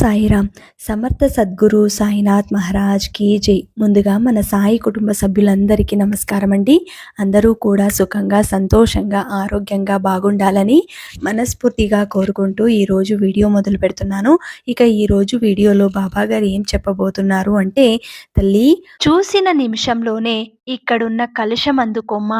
సాయిరామ్. సమర్థ సద్గురు సాయినాథ్ మహారాజ్ కీ జై. ముందుగా మన సాయి కుటుంబ సభ్యులందరికీ నమస్కారం అండి అందరూ కూడా సుఖంగా సంతోషంగా ఆరోగ్యంగా బాగుండాలని మనస్ఫూర్తిగా కోరుకుంటూ ఈరోజు వీడియో మొదలు పెడుతున్నాను. ఇక ఈరోజు వీడియోలో బాబా గారు ఏం చెప్పబోతున్నారు అంటే తల్లి చూసిన నిమిషంలోనే ఇక్కడున్న కలుషం అందుకొమ్మ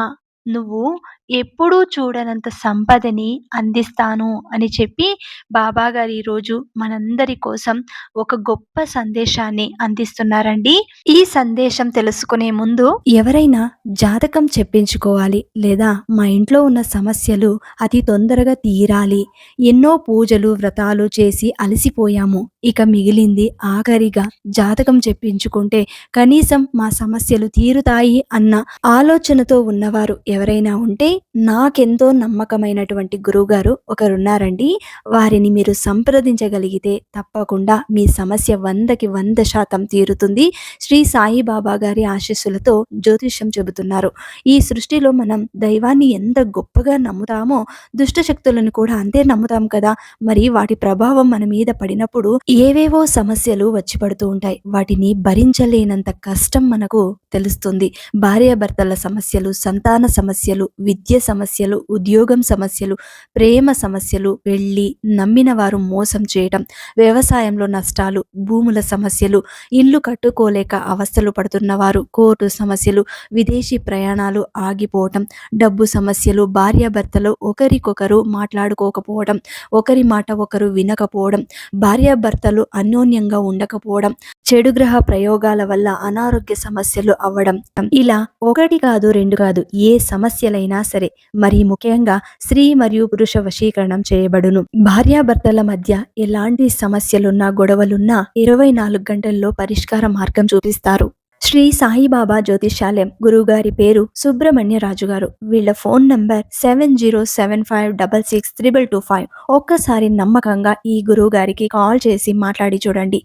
నువ్వు ఎప్పుడూ చూడనంత సంపదని అందిస్తాను అని చెప్పి బాబాగారు ఈరోజు మనందరి కోసం ఒక గొప్ప సందేశాన్ని అందిస్తున్నారండి. ఈ సందేశం తెలుసుకునే ముందు ఎవరైనా జాతకం చెప్పించుకోవాలి లేదా మా ఇంట్లో ఉన్న సమస్యలు అతి తొందరగా తీరాలి ఎన్నో పూజలు వ్రతాలు చేసి అలసిపోయాము. ఇక మిగిలింది ఆఖరిగా జాతకం చెప్పించుకుంటే కనీసం మా సమస్యలు తీరుతాయి అన్న ఆలోచనతో ఉన్నవారు ఎవరైనా ఉంటే నాకెంతో నమ్మకమైనటువంటి గురువుగారు ఒకరున్నారండి. వారిని మీరు సంప్రదించగలిగితే తప్పకుండా మీ సమస్య వందకి వంద శాతం తీరుతుంది. శ్రీ సాయిబాబా గారి ఆశీస్సులతో జ్యోతిష్యం చెబుతున్నారు. ఈ సృష్టిలో మనం దైవాన్ని ఎంత గొప్పగా నమ్ముతామో దుష్ట శక్తులను కూడా అంతే నమ్ముతాం కదా. మరి వాటి ప్రభావం మన మీద పడినప్పుడు ఏవేవో సమస్యలు వచ్చి పడుతూ ఉంటాయి. వాటిని భరించలేనంత కష్టం మనకు తెలుస్తుంది. భార్యాభర్తల సమస్యలు సంతాన సమస్యలు విద్య విద్య సమస్యలు ఉద్యోగం సమస్యలు ప్రేమ సమస్యలు వెళ్ళి నమ్మిన వారు మోసం చేయటం వ్యవసాయంలో నష్టాలు భూముల సమస్యలు ఇల్లు కట్టుకోలేక అవస్థలు పడుతున్నవారు కోర్టు సమస్యలు విదేశీ ప్రయాణాలు ఆగిపోవటం డబ్బు సమస్యలు భార్యాభర్తలు ఒకరికొకరు మాట్లాడుకోకపోవడం ఒకరి మాట ఒకరు వినకపోవడం భార్యాభర్తలు అన్యోన్యంగా ఉండకపోవడం చెడు గ్రహ ప్రయోగాల వల్ల అనారోగ్య సమస్యలు అవ్వడం. ఇలా ఒకటి కాదు రెండు కాదు ఏ సమస్యలైనా సరే మరి ముఖ్యంగా స్త్రీ మరియు పురుష వశీకరణం చేయబడును. భార్యాభర్తల మధ్య ఎలాంటి సమస్యలున్నా గొడవలున్నా ఇరవై నాలుగు గంటల్లో పరిష్కార మార్గం చూపిస్తారు. శ్రీ సాయిబాబా జ్యోతిషాలయం గురువుగారి పేరు సుబ్రహ్మణ్య రాజు గారు వీళ్ళ phone number seven zero seven five double six triple two five. ఒక్కసారి నమ్మకంగా ఈ గురువు గారికి కాల్ చేసి మాట్లాడి చూడండి.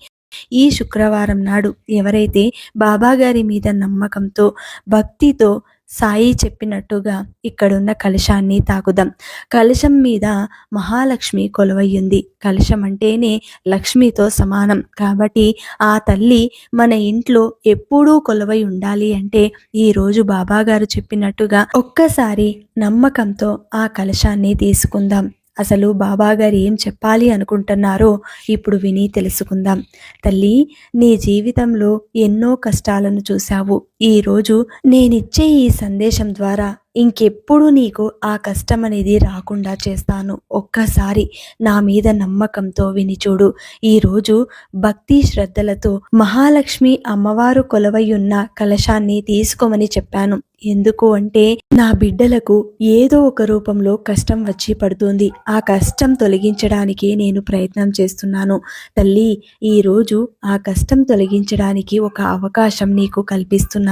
ఈ శుక్రవారం నాడు ఎవరైతే బాబాగారి మీద నమ్మకంతో భక్తితో సాయి చెప్పినట్టుగా ఇక్కడున్న కలశాన్ని తాకుదాం కలశం మీద మహాలక్ష్మి కొలువయ్యింది. కలశం అంటేనే లక్ష్మితో సమానం. కాబట్టి ఆ తల్లి మన ఇంట్లో ఎప్పుడూ కొలువై ఉండాలి అంటే ఈరోజు బాబాగారు చెప్పినట్టుగా ఒక్కసారి నమ్మకంతో ఆ కలశాన్ని తీసుకుందాం. అసలు బాబా గారు ఏం చెప్పాలి అనుకుంటున్నారో ఇప్పుడు విని తెలుసుకుందాం. తల్లి నీ జీవితంలో ఎన్నో కష్టాలను చూశావు. ఈరోజు నేనిచ్చే ఈ సందేశం ద్వారా ఇంకెప్పుడు నీకు ఆ కష్టం అనేది రాకుండా చేస్తాను. ఒక్కసారి నా మీద నమ్మకంతో వినిచూడు ఈరోజు భక్తి శ్రద్ధలతో మహాలక్ష్మి అమ్మవారు కొలవై ఉన్న కలశాన్ని తీసుకోమని చెప్పాను. ఎందుకు అంటే నా బిడ్డలకు ఏదో ఒక రూపంలో కష్టం వచ్చి పడుతుంది. ఆ కష్టం తొలగించడానికి నేను ప్రయత్నం చేస్తున్నాను. తల్లి ఈరోజు ఆ కష్టం తొలగించడానికి ఒక అవకాశం నీకు కల్పిస్తున్నాను.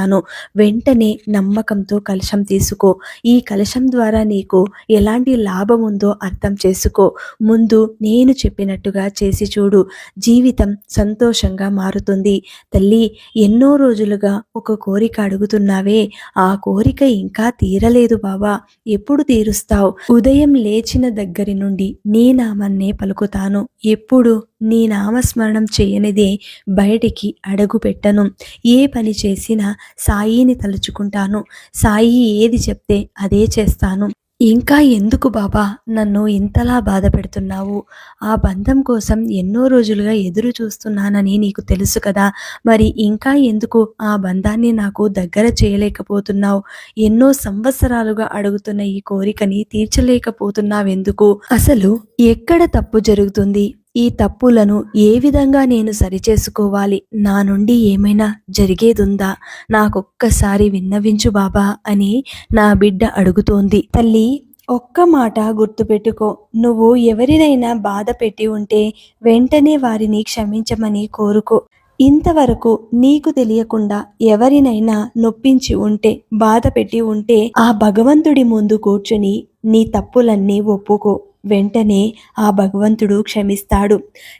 వెంటనే నమ్మకంతో కలశం తీసుకో. ఈ కలశం ద్వారా నీకు ఎలాంటి లాభం ఉందో అర్థం చేసుకో. ముందు నేను చెప్పినట్టుగా చేసి చూడు. జీవితం సంతోషంగా మారుతుంది. తల్లి ఎన్నో రోజులుగా ఒక కోరిక అడుగుతున్నావే. ఆ కోరిక ఇంకా తీరలేదు బాబా ఎప్పుడు తీరుస్తావు? ఉదయం లేచిన దగ్గరి నుండి నీ నామన్నే పలుకుతాను. ఎప్పుడు? నీ నామస్మరణం చేయనిదే బయటికి అడుగు పెట్టను. ఏ పని చేసినా సాయిని తలుచుకుంటాను. సాయి ఏది చెప్తే అదే చేస్తాను. ఇంకా ఎందుకు బాబా నన్ను ఇంతలా బాధ పెడుతున్నావు? ఆ బంధం కోసం ఎన్నో రోజులుగా ఎదురు చూస్తున్నానని నీకు తెలుసు కదా. మరి ఇంకా ఎందుకు ఆ బంధాన్ని నాకు దగ్గర చేయలేకపోతున్నావు? ఎన్నో సంవత్సరాలుగా అడుగుతున్న ఈ కోరికని తీర్చలేకపోతున్నావెందుకు? అసలు ఎక్కడ తప్పు జరుగుతుంది? ఈ తప్పులను ఏ విధంగా నేను సరిచేసుకోవాలి? నా నుండి ఏమైనా జరిగేదుందా? నాకొక్కసారి విన్నవించు బాబా అని నా బిడ్డ అడుగుతోంది. తల్లి ఒక్క మాట గుర్తుపెట్టుకో. నువ్వు ఎవరినైనా బాధ పెట్టి ఉంటే వెంటనే వారిని క్షమించమని కోరుకో. ఇంతవరకు నీకు తెలియకుండా ఎవరినైనా నొప్పించి ఉంటే బాధ పెట్టి ఉంటే ఆ భగవంతుడి ముందు కూర్చుని నీ తప్పులన్నీ ఒప్పుకో. వెంటనే ఆ భగవంతుడు క్షమిస్తాడు.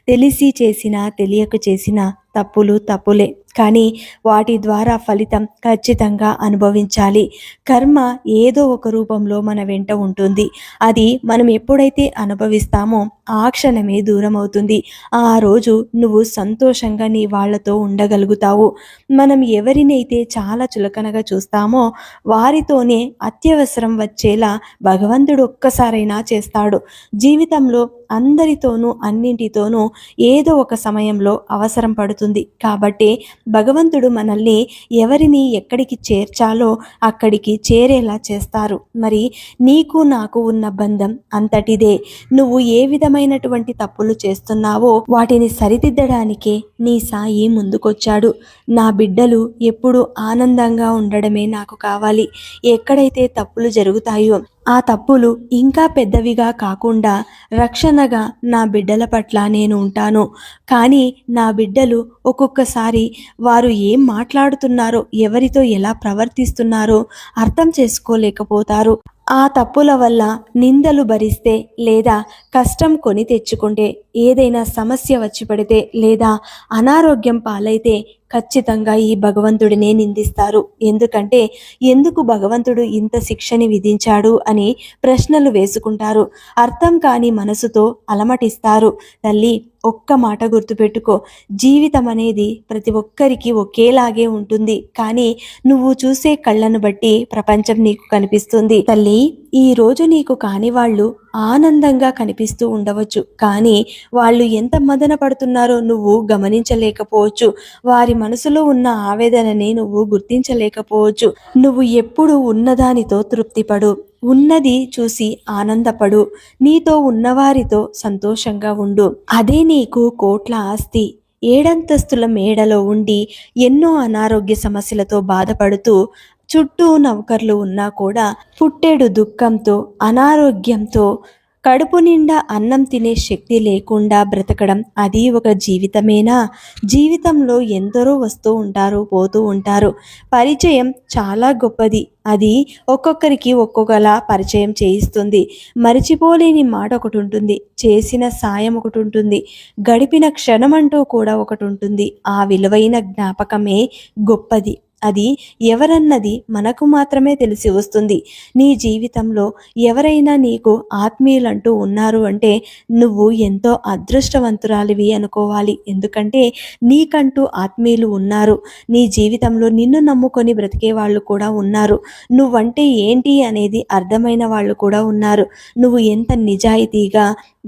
తెలిసి చేసినా తెలియక చేసిన తప్పులు తప్పులే. కానీ వాటి ద్వారా ఫలితం ఖచ్చితంగా అనుభవించాలి. కర్మ ఏదో ఒక రూపంలో మన వెంట ఉంటుంది. అది మనం ఎప్పుడైతే అనుభవిస్తామో ఆ క్షణమే దూరం అవుతుంది ఆ రోజు నువ్వు సంతోషంగా నీ వాళ్ళతో ఉండగలుగుతావు. మనం ఎవరినైతే చాలా చులకనగా చూస్తామో వారితోనే అత్యవసరం వచ్చేలా భగవంతుడు ఒక్కసారైనా చేస్తాడు. జీవితంలో అందరితోనూ అన్నింటితోనూ ఏదో ఒక సమయంలో అవసరం పడుతుంది. కాబట్టి భగవంతుడు మనల్ని ఎవరిని ఎక్కడికి చేర్చాలో అక్కడికి చేరేలా చేస్తారు. మరి నీకు నాకు ఉన్న బంధం అంతటిదే. నువ్వు ఏ విధమైనటువంటి తప్పులు చేస్తున్నావో వాటిని సరిదిద్దడానికే నీ సాయి ముందుకొచ్చాడు. నా బిడ్డలు ఎప్పుడు ఆనందంగా ఉండడమే నాకు కావాలి. ఎక్కడైతే తప్పులు జరుగుతాయో ఆ తప్పులు ఇంకా పెద్దవిగా కాకుండా రక్షణగా నా బిడ్డల పట్ల నేను ఉంటాను. కానీ నా బిడ్డలు ఒక్కొక్కసారి వారు ఏం మాట్లాడుతున్నారో ఎవరితో ఎలా ప్రవర్తిస్తున్నారో అర్థం చేసుకోలేకపోతారు. ఆ తప్పుల వల్ల నిందలు భరిస్తే లేదా కష్టం కొని తెచ్చుకుంటే ఏదైనా సమస్య వచ్చి పడితే లేదా అనారోగ్యం పాలైతే ఖచ్చితంగా ఈ భగవంతుడినే నిందిస్తారు. ఎందుకంటే ఎందుకు భగవంతుడు ఇంత శిక్షని విధించాడు అని ప్రశ్నలు వేసుకుంటారు. అర్థం కాని మనసుతో అలమటిస్తారు. తల్లి ఒక్క మాట గుర్తుపెట్టుకో. జీవితం అనేది ప్రతి ఒక్కరికి ఒకేలాగే ఉంటుంది. కానీ నువ్వు చూసే కళ్ళను బట్టి ప్రపంచం నీకు కనిపిస్తుంది. తల్లి ఈ రోజు నీకు కాని వాళ్ళు ఆనందంగా కనిపిస్తూ ఉండవచ్చు. కానీ వాళ్ళు ఎంత మదన పడుతున్నారో నువ్వు గమనించలేకపోవచ్చు. వారి మనసులో ఉన్న ఆవేదనని నువ్వు గుర్తించలేకపోవచ్చు. నువ్వు ఎప్పుడు ఉన్నదానితో తృప్తిపడు. ఉన్నది చూసి ఆనందపడు. నీతో ఉన్నవారితో సంతోషంగా ఉండు. అదే నీకు కోట్ల ఆస్తి. ఏడంతస్తుల మేడలో ఉండి ఎన్నో అనారోగ్య సమస్యలతో బాధపడుతూ చుట్టూ నౌకర్లు ఉన్నా కూడా పుట్టెడు దుఃఖంతో అనారోగ్యంతో కడుపు నిండా అన్నం తినే శక్తి లేకుండా బ్రతకడం అది ఒక జీవితమేనా? జీవితంలో ఎందరో వస్తూ ఉంటారు పోతూ ఉంటారు. పరిచయం చాలా గొప్పది. అది ఒక్కొక్కరికి ఒక్కొక్కలా పరిచయం చేయిస్తుంది. మరిచిపోలేని మాట ఒకటి ఉంటుంది. చేసిన సాయం ఒకటి ఉంటుంది. గడిపిన క్షణం అంటూ కూడా ఒకటి ఉంటుంది. ఆ విలువైన జ్ఞాపకమే గొప్పది. అది ఎవరన్నది మనకు మాత్రమే తెలిసి వస్తుంది. నీ జీవితంలో ఎవరైనా నీకు ఆత్మీయులంటూ ఉన్నారు అంటే నువ్వు ఎంతో అదృష్టవంతురాలివి అనుకోవాలి. ఎందుకంటే నీకంటూ ఆత్మీయులు ఉన్నారు. నీ జీవితంలో నిన్ను నమ్ముకొని బ్రతికే వాళ్ళు కూడా ఉన్నారు. నువ్వంటే ఏంటి అనేది అర్థమైన వాళ్ళు కూడా ఉన్నారు. నువ్వు ఎంత నిజాయితీగా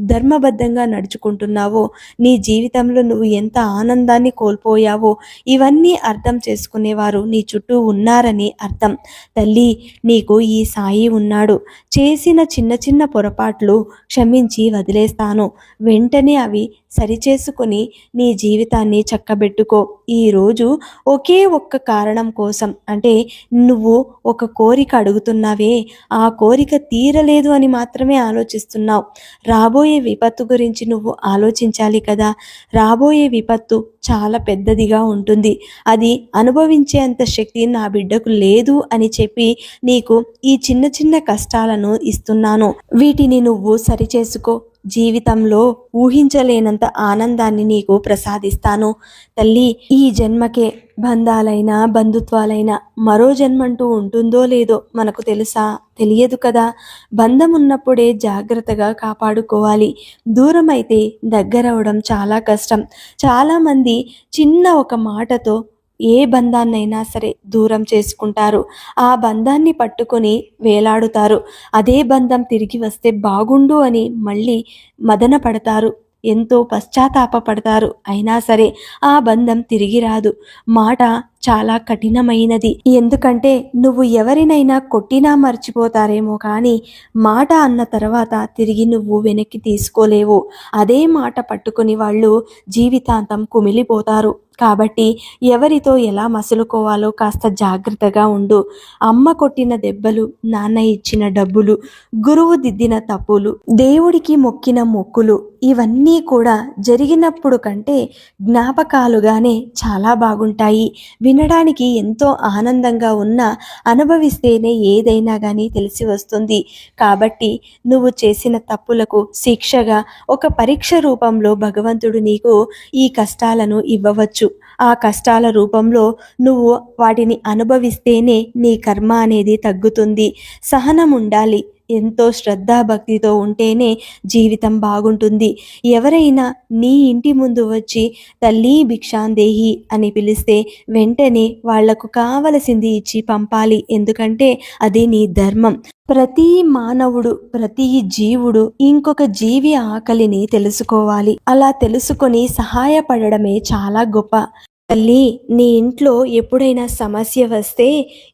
ధర్మబద్ధంగా నడుచుకుంటున్నావో నీ జీవితంలో నువ్వు ఎంత ఆనందాన్ని కోల్పోయావో ఇవన్నీ అర్థం చేసుకునేవారు నీ చుట్టూ ఉన్నారని అర్థం. తల్లి నీకు ఈ సాయి ఉన్నాడు. చేసిన చిన్న చిన్న పొరపాట్లు క్షమించి వదిలేస్తాను. వెంటనే అవి సరిచేసుకుని నీ జీవితాన్ని చక్కబెట్టుకో. ఈరోజు ఒకే ఒక్క కారణం కోసం అంటే నువ్వు ఒక కోరిక అడుగుతున్నావే. ఆ కోరిక తీరలేదు అని మాత్రమే ఆలోచిస్తున్నావు. రాబోయే విపత్తు గురించి నువ్వు ఆలోచించాలి కదా. రాబోయే విపత్తు చాలా పెద్దదిగా ఉంటుంది. అది అనుభవించేంత శక్తి నా బిడ్డకు లేదు అని చెప్పి నీకు ఈ చిన్న చిన్న కష్టాలను ఇస్తున్నాను. వీటిని నువ్వు సరిచేసుకో. జీవితంలో ఊహించలేనంత ఆనందాన్ని నీకు ప్రసాదిస్తాను. తల్లి ఈ జన్మకే బంధాలైనా బంధుత్వాలైనా మరో జన్మంటూ ఉంటుందో లేదో మనకు తెలుసా? తెలియదు కదా. బంధం ఉన్నప్పుడే జాగ్రత్తగా కాపాడుకోవాలి. దూరం అయితే దగ్గరవడం చాలా కష్టం. చాలామంది చిన్న ఒక మాటతో ఏ బంధాన్నైనా సరే దూరం చేసుకుంటారు. ఆ బంధాన్ని పట్టుకొని వేలాడుతారు. అదే బంధం తిరిగి వస్తే బాగుండు అని మళ్ళీ మదన పడతారు. ఎంతో పశ్చాత్తాపపడతారు. అయినా సరే ఆ బంధం తిరిగి రాదు. మాట చాలా కఠినమైనది. ఎందుకంటే నువ్వు ఎవరినైనా కొట్టినా మర్చిపోతారేమో కానీ మాట అన్న తర్వాత తిరిగి నువ్వు వెనక్కి తీసుకోలేవు. అదే మాట పట్టుకుని వాళ్ళు జీవితాంతం కుమిలిపోతారు. కాబట్టి ఎవరితో ఎలా మసులుకోవాలో కాస్త జాగ్రత్తగా ఉండు. అమ్మ కొట్టిన దెబ్బలు నాన్న ఇచ్చిన డబ్బులు గురువు దిద్దిన తప్పులు దేవుడికి మొక్కిన మొక్కులు ఇవన్నీ కూడా జరిగినప్పుడు కంటే జ్ఞాపకాలుగానే చాలా బాగుంటాయి. వినడానికి ఎంతో ఆనందంగా ఉన్నా అనుభవిస్తేనే ఏదైనా కానీ తెలిసి వస్తుంది. కాబట్టి నువ్వు చేసిన తప్పులకు శిక్షగా ఒక పరీక్ష రూపంలో భగవంతుడు నీకు ఈ కష్టాలను ఇవ్వవచ్చు. ఆ కష్టాల రూపంలో నువ్వు వాటిని అనుభవిస్తేనే నీ కర్మ అనేది తగ్గుతుంది. సహనం ఉండాలి ఎంతో శ్రద్ధాభక్తితో ఉంటేనే జీవితం బాగుంటుంది. ఎవరైనా నీ ఇంటి ముందు వచ్చి తల్లి భిక్షాందేహి అని పిలిస్తే వెంటనే వాళ్ళకు కావలసింది ఇచ్చి పంపాలి. ఎందుకంటే అది నీ ధర్మం. ప్రతి మానవుడు ప్రతి జీవుడు ఇంకొక జీవి ఆకలిని తెలుసుకోవాలి. అలా తెలుసుకొని సహాయపడడమే చాలా గొప్ప తల్లి నీ ఇంట్లో ఎప్పుడైనా సమస్య వస్తే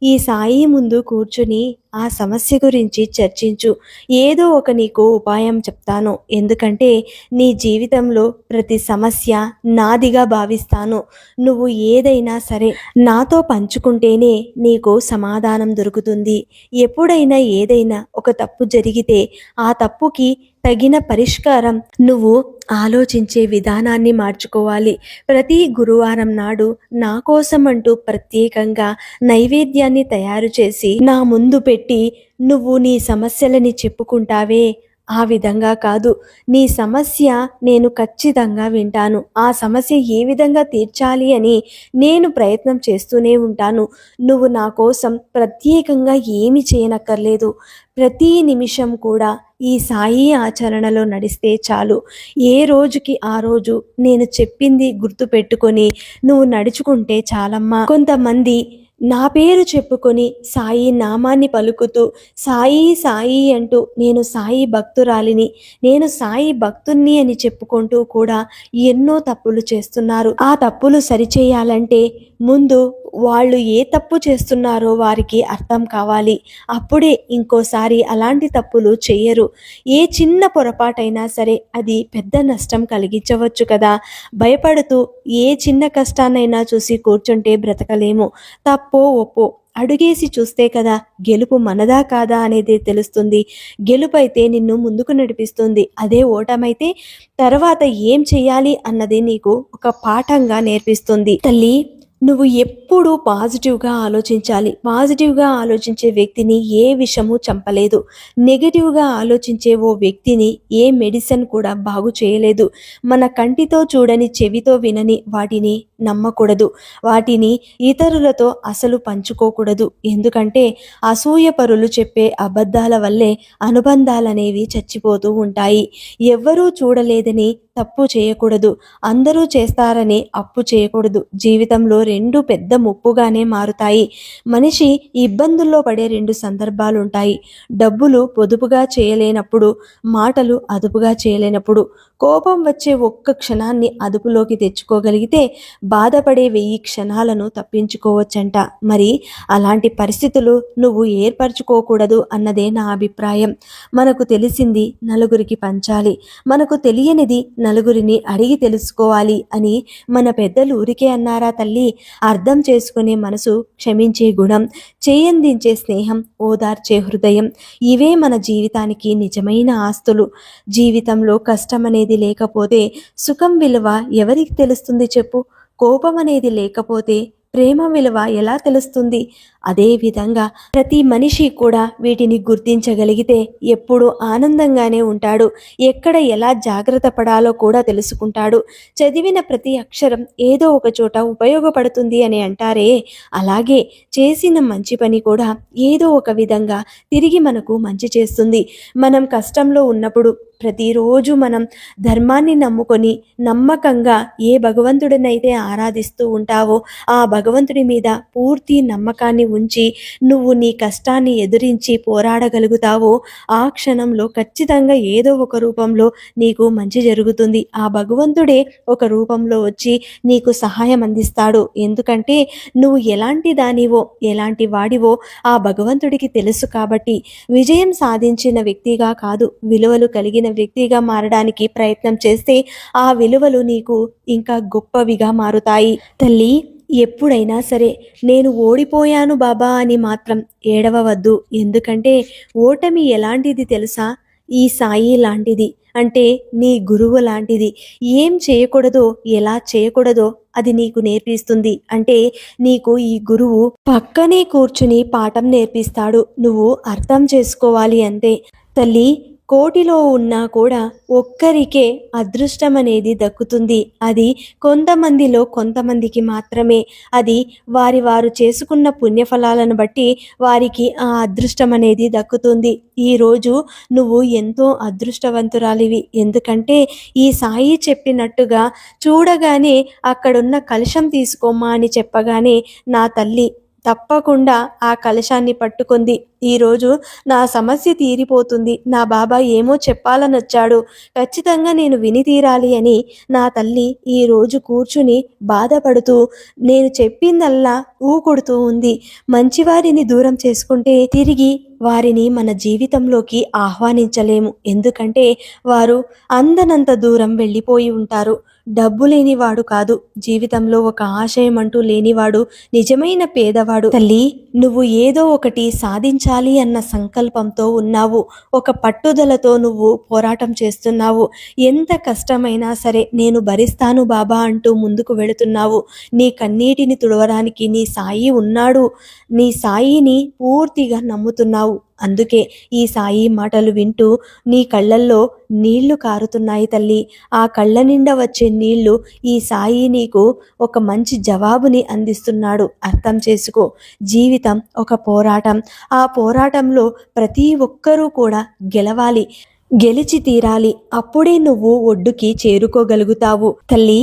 ఈ సాయి ముందు కూర్చుని ఆ సమస్య గురించి చర్చించు. ఏదో ఒక నీకు ఉపాయం చెప్తాను. ఎందుకంటే నీ జీవితంలో ప్రతి సమస్య నాదిగా భావిస్తాను. నువ్వు ఏదైనా సరే నాతో పంచుకుంటేనే నీకు సమాధానం దొరుకుతుంది. ఎప్పుడైనా ఏదైనా ఒక తప్పు జరిగితే ఆ తప్పుకి తగిన పరిష్కారం నువ్వు ఆలోచించే విధానాన్ని మార్చుకోవాలి. ప్రతి గురువారం నాడు నా కోసం అంటూ ప్రత్యేకంగా నైవేద్యాన్ని తయారు చేసి నా ముందు పెట్టి నువ్వు నీ సమస్యలని చెప్పుకుంటావే? ఆ విధంగా కాదు. నీ సమస్య నేను ఖచ్చితంగా వింటాను. ఆ సమస్య ఏ విధంగా తీర్చాలి అని నేను ప్రయత్నం చేస్తూనే ఉంటాను. నువ్వు నా కోసం ప్రత్యేకంగా ఏమి చేయనక్కర్లేదు. ప్రతి నిమిషం కూడా ఈ సాయి ఆచరణలో నడిస్తే చాలు. ఏ రోజుకి ఆ రోజు నేను చెప్పింది గుర్తుపెట్టుకొని నువ్వు నడుచుకుంటే చాలమ్మా. కొంతమంది నా పేరు చెప్పుకొని సాయి నామాన్ని పలుకుతూ సాయి సాయి అంటూ నేను సాయి భక్తురాలిని నేను సాయి భక్తుణ్ణి అని చెప్పుకుంటూ కూడా ఎన్నో తప్పులు చేస్తున్నారు. ఆ తప్పులు సరిచేయాలంటే ముందు వాళ్ళు ఏ తప్పు చేస్తున్నారో వారికి అర్థం కావాలి. అప్పుడే ఇంకోసారి అలాంటి తప్పులు చేయరు. ఏ చిన్న పొరపాటైనా సరే అది పెద్ద నష్టం కలిగించవచ్చు కదా. భయపడుతూ ఏ చిన్న కష్టాన్నైనా చూసి కూర్చుంటే బ్రతకలేము. తప్పో ఒప్పో అడుగేసి చూస్తే కదా గెలుపు మనదా కాదా అనేది తెలుస్తుంది. గెలుపు అయితే నిన్ను ముందుకు నడిపిస్తుంది. అదే ఓటమైతే తర్వాత ఏం చెయ్యాలి అన్నది నీకు ఒక పాఠంగా నేర్పిస్తుంది. తల్లి నువ్వు ఎప్పుడూ పాజిటివ్గా ఆలోచించాలి. పాజిటివ్గా ఆలోచించే వ్యక్తిని ఏ విషము చంపలేదు. నెగిటివ్గా ఆలోచించే ఓ వ్యక్తిని ఏ మెడిసిన్ కూడా బాగు చేయలేదు. మన కంటితో చూడని చెవితో వినని వాటిని నమ్మకూడదు. వాటిని ఇతరులతో అసలు పంచుకోకూడదు. ఎందుకంటే అసూయ పరులు చెప్పే అబద్ధాల వల్లే అనుబంధాలనేవి చచ్చిపోతూ ఉంటాయి. ఎవ్వరూ చూడలేదని తప్పు చేయకూడదు. అందరూ చేస్తారని అప్పు చేయకూడదు. జీవితంలో రెండు పెద్ద ముప్పుగానే మారుతాయి. మనిషి ఇబ్బందుల్లో పడే రెండు సందర్భాలు ఉంటాయి డబ్బులు పొదుపుగా చేయలేనప్పుడు మాటలు అదుపుగా చేయలేనప్పుడు కోపం వచ్చే ఒక్క క్షణాన్ని అదుపులోకి తెచ్చుకోగలిగితే బాధపడే వెయ్యి క్షణాలను తప్పించుకోవచ్చంట. మరి అలాంటి పరిస్థితులు నువ్వు ఏర్పరచుకోకూడదు అన్నదే నా అభిప్రాయం. మనకు తెలిసింది నలుగురికి పంచాలి. మనకు తెలియనిది నలుగురిని అడిగి తెలుసుకోవాలి అని మన పెద్దలు ఊరికే అన్నారా తల్లి? అర్థం చేసుకునే మనసు క్షమించే గుణం చేయందించే స్నేహం ఓదార్చే హృదయం ఇవే మన జీవితానికి నిజమైన ఆస్తులు. జీవితంలో కష్టమనే అనేది లేకపోతే సుఖం విలువ ఎవరికి తెలుస్తుంది చెప్పు? కోపం అనేది లేకపోతే ప్రేమ విలువ ఎలా తెలుస్తుంది? అదేవిధంగా ప్రతి మనిషి కూడా వీటిని గుర్తించగలిగితే ఎప్పుడూ ఆనందంగానే ఉంటాడు. ఎక్కడ ఎలా జాగ్రత్త పడాలో కూడా తెలుసుకుంటాడు. చదివిన ప్రతి అక్షరం ఏదో ఒక చోట ఉపయోగపడుతుంది అని అంటారే. అలాగే చేసిన మంచి పని కూడా ఏదో ఒక విధంగా తిరిగి మనకు మంచి చేస్తుంది. మనం కష్టంలో ఉన్నప్పుడు ప్రతిరోజు మనం ధర్మాన్ని నమ్ముకొని నమ్మకంగా ఏ భగవంతుడినైతే ఆరాధిస్తూ ఉంటావో ఆ భగవంతుడి మీద పూర్తి నమ్మకాన్ని ఉంచి నువ్వు నీ కష్టాన్ని ఎదురించి పోరాడగలుగుతావో ఆ క్షణంలో ఖచ్చితంగా ఏదో ఒక రూపంలో నీకు మంచి జరుగుతుంది. ఆ భగవంతుడే ఒక రూపంలో వచ్చి నీకు సహాయం అందిస్తాడు. ఎందుకంటే నువ్వు ఎలాంటి దానివో ఎలాంటి వాడివో ఆ భగవంతుడికి తెలుసు కాబట్టి విజయం సాధించిన వ్యక్తిగా కాదు విలువలు కలిగిన వ్యక్తిగా మారడానికి ప్రయత్నం చేస్తే ఆ విలువలు నీకు ఇంకా గొప్పవిగా మారుతాయి. తల్లి ఎప్పుడైనా సరే నేను ఓడిపోయాను బాబా అని మాత్రం ఏడవవద్దు. ఎందుకంటే ఓటమి ఎలాంటిది తెలుసా? ఈ సాయి లాంటిది. అంటే నీ గురువు లాంటిది. ఏం చేయకూడదో ఎలా చేయకూడదో అది నీకు నేర్పిస్తుంది. అంటే నీకు ఈ గురువు పక్కనే కూర్చుని పాఠం నేర్పిస్తాడు. నువ్వు అర్థం చేసుకోవాలి అంతే. తల్లి కోటిలో ఉన్నా కూడా ఒక్కరికే అదృష్టం అనేది దక్కుతుంది. అది కొంతమందిలో కొంతమందికి మాత్రమే. అది వారి వారు చేసుకున్న పుణ్యఫలాలను బట్టి వారికి ఆ అదృష్టం అనేది దక్కుతుంది ఈరోజు నువ్వు ఎంతో అదృష్టవంతురాలివి. ఎందుకంటే ఈ సాయి చెప్పినట్టుగా చూడగానే అక్కడున్న కలుషం తీసుకోమ్మా అని చెప్పగానే నా తల్లి తప్పకుండా ఆ కలశాన్ని పట్టుకుంది. ఈరోజు నా సమస్య తీరిపోతుంది. నా బాబా ఏమో చెప్పాలని వచ్చాడు ఖచ్చితంగా నేను విని తీరాలి అని నా తల్లి ఈరోజు కూర్చుని బాధపడుతూ నేను చెప్పిందల్లా ఊకొడుతూ ఉంది. మంచివారిని దూరం చేసుకుంటే తిరిగి వారిని మన జీవితంలోకి ఆహ్వానించలేము. ఎందుకంటే వారు అందనంత దూరం వెళ్ళిపోయి ఉంటారు. డబ్బు లేనివాడు కాదు. జీవితంలో ఒక ఆశయం అంటూ లేనివాడు నిజమైన పేదవాడు. తల్లి నువ్వు ఏదో ఒకటి సాధించాలి అన్న సంకల్పంతో ఉన్నావు. ఒక పట్టుదలతో నువ్వు పోరాటం చేస్తున్నావు. ఎంత కష్టమైనా సరే నేను భరిస్తాను బాబా అంటూ ముందుకు వెళుతున్నావు. నీ కన్నీటిని తుడవడానికి నీ సాయి ఉన్నాడు. నీ సాయిని పూర్తిగా నమ్ముతున్నావు. అందుకే ఈ సాయి మాటలు వింటూ నీ కళ్ళల్లో నీళ్ళు కారుతున్నాయి తల్లి. ఆ కళ్ళ నిండా వచ్చే నీళ్ళు ఈ సాయి నీకు ఒక మంచి జవాబుని అందిస్తున్నాడు. అర్థం చేసుకో. జీవితం ఒక పోరాటం. ఆ పోరాటంలో ప్రతి ఒక్కరూ కూడా గెలవాలి. గెలిచి తీరాలి. అప్పుడే నువ్వు ఒడ్డుకి చేరుకోగలుగుతావు. తల్లి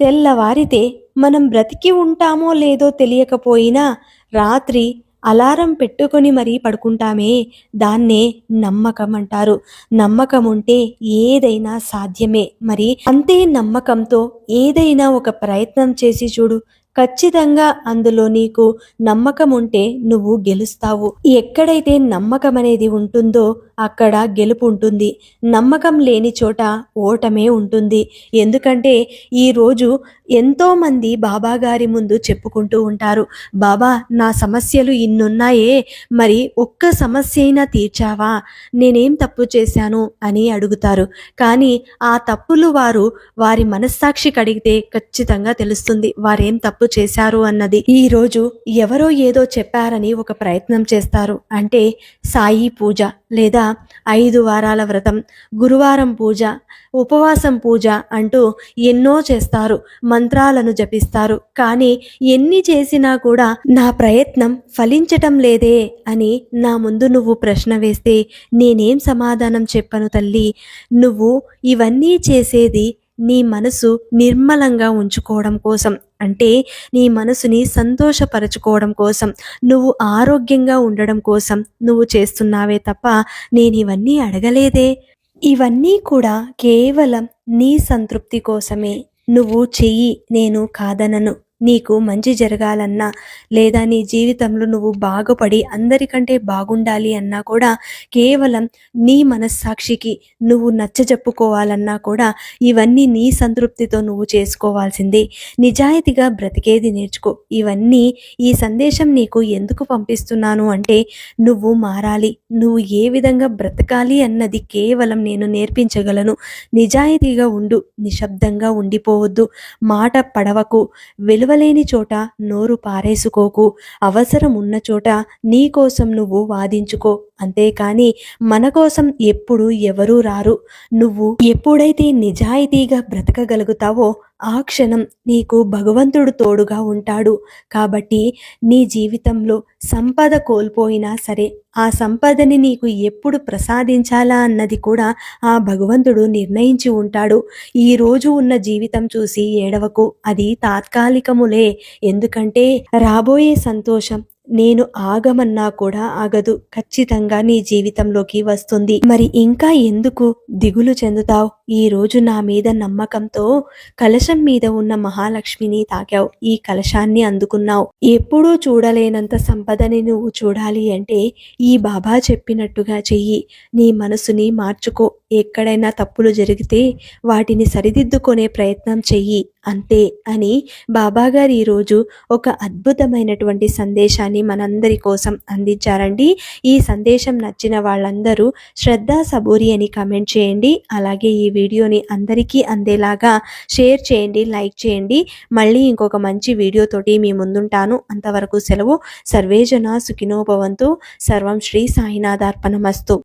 తెల్లవారితే మనం బ్రతికి ఉంటామో లేదో తెలియకపోయినా రాత్రి అలారం పెట్టుకొని మరీ పడుకుంటామే దాన్నే నమ్మకం అంటారు. నమ్మకం ఉంటే ఏదైనా సాధ్యమే. మరి అంతే నమ్మకంతో ఏదైనా ఒక ప్రయత్నం చేసి చూడు ఖచ్చితంగా అందులో నీకు నమ్మకం ఉంటే నువ్వు గెలుస్తావు. ఎక్కడైతే నమ్మకం అనేది ఉంటుందో అక్కడ గెలుపు ఉంటుంది. నమ్మకం లేని చోట ఓటమే ఉంటుంది. ఎందుకంటే ఈరోజు ఎంతోమంది బాబా గారి ముందు చెప్పుకుంటూ ఉంటారు. బాబా నా సమస్యలు ఇన్నున్నాయే. మరి ఒక్క సమస్య అయినా తీర్చావా? నేనేం తప్పు చేశాను? అని అడుగుతారు. కానీ ఆ తప్పులు వారు వారి మనస్సాక్షి కడిగితే ఖచ్చితంగా తెలుస్తుంది. వారేం తప్పు చేశారు అన్నది. ఈ రోజు ఎవరో ఏదో చెప్పారని ఒక ప్రయత్నం చేస్తారు. అంటే సాయి పూజ లేదా ఐదు వారాల వ్రతం గురువారం పూజ ఉపవాసం పూజ అంటూ ఎన్నో చేస్తారు మంత్రాలను జపిస్తారు. కానీ ఎన్ని చేసినా కూడా నా ప్రయత్నం ఫలించటం లేదే అని నా ముందు నువ్వు ప్రశ్న వేస్తే నేనేం సమాధానం చెప్పను తల్లి? నువ్వు ఇవన్నీ చేసేది నీ మనసు నిర్మలంగా ఉంచుకోవడం కోసం. అంటే నీ మనసుని సంతోషపరచుకోవడం కోసం నువ్వు ఆరోగ్యంగా ఉండడం కోసం నువ్వు చేస్తున్నావే తప్ప నేను ఇవన్నీ అడగలేదే. ఇవన్నీ కూడా కేవలం నీ సంతృప్తి కోసమే. నువ్వు చెయ్యి నేను కాదనను. నీకు మంచి జరగాలన్నా లేదా నీ జీవితంలో నువ్వు బాగుపడి అందరికంటే బాగుండాలి అన్నా కూడా కేవలం నీ మనస్సాక్షికి నువ్వు నచ్చజెప్పుకోవాలన్నా కూడా ఇవన్నీ నీ సంతృప్తితో నువ్వు చేసుకోవాల్సిందే. నిజాయితీగా బ్రతికేది నేర్చుకో. ఇవన్నీ ఈ సందేశం నీకు ఎందుకు పంపిస్తున్నాను అంటే నువ్వు మారాలి. నువ్వు ఏ విధంగా బ్రతకాలి అన్నది కేవలం నేను నేర్పించగలను. నిజాయితీగా ఉండు. నిశ్శబ్దంగా ఉండిపోవద్దు. మాట పడవకు. విలువలేని చోట నోరు పారేసుకోకు. అవసరం ఉన్న చోట నీ కోసం నువ్వు వాదించుకో. అంతేకాని మన కోసం ఎప్పుడు ఎవరూ రారు. నువ్వు ఎప్పుడైతే నిజాయితీగా బ్రతకగలుగుతావో ఆ క్షణం నీకు భగవంతుడు తోడుగా ఉంటాడు. కాబట్టి నీ జీవితంలో సంపద కోల్పోయినా సరే ఆ సంపదని నీకు ఎప్పుడు ప్రసాదించాలా అన్నది కూడా ఆ భగవంతుడు నిర్ణయించి ఉంటాడు. ఈ రోజు ఉన్న జీవితం చూసి ఏడవకు. అది తాత్కాలికములే. ఎందుకంటే రాబోయే సంతోషం నేను ఆగమన్నా కూడా ఆగదు. ఖచ్చితంగా నీ జీవితంలోకి వస్తుంది. మరి ఇంకా ఎందుకు దిగులు చెందుతావు? ఈ రోజు నా మీద నమ్మకంతో కలశం మీద ఉన్న మహాలక్ష్మిని తాకావు. ఈ కలశాన్ని అందుకున్నావు. ఎప్పుడూ చూడలేనంత సంపదని నువ్వు చూడాలి అంటే ఈ బాబా చెప్పినట్టుగా చెయ్యి. నీ మనసుని మార్చుకో. ఎక్కడైనా తప్పులు జరిగితే వాటిని సరిదిద్దుకునే ప్రయత్నం చెయ్యి. అంతే అని బాబాగారు ఈరోజు ఒక అద్భుతమైనటువంటి సందేశాన్ని మనందరి కోసం అందించారండి. ఈ సందేశం నచ్చిన వాళ్ళందరూ శ్రద్ధ సబూరి అని కమెంట్ చేయండి. అలాగే ఈ వీడియోని అందరికీ అందేలాగా షేర్ చేయండి లైక్ చేయండి. మళ్ళీ ఇంకొక మంచి వీడియోతోటి మీ ముందుంటాను. అంతవరకు సెలవు. సర్వేజన సుఖినోభవంతు సర్వం శ్రీ సాయినాథార్పణమస్తు.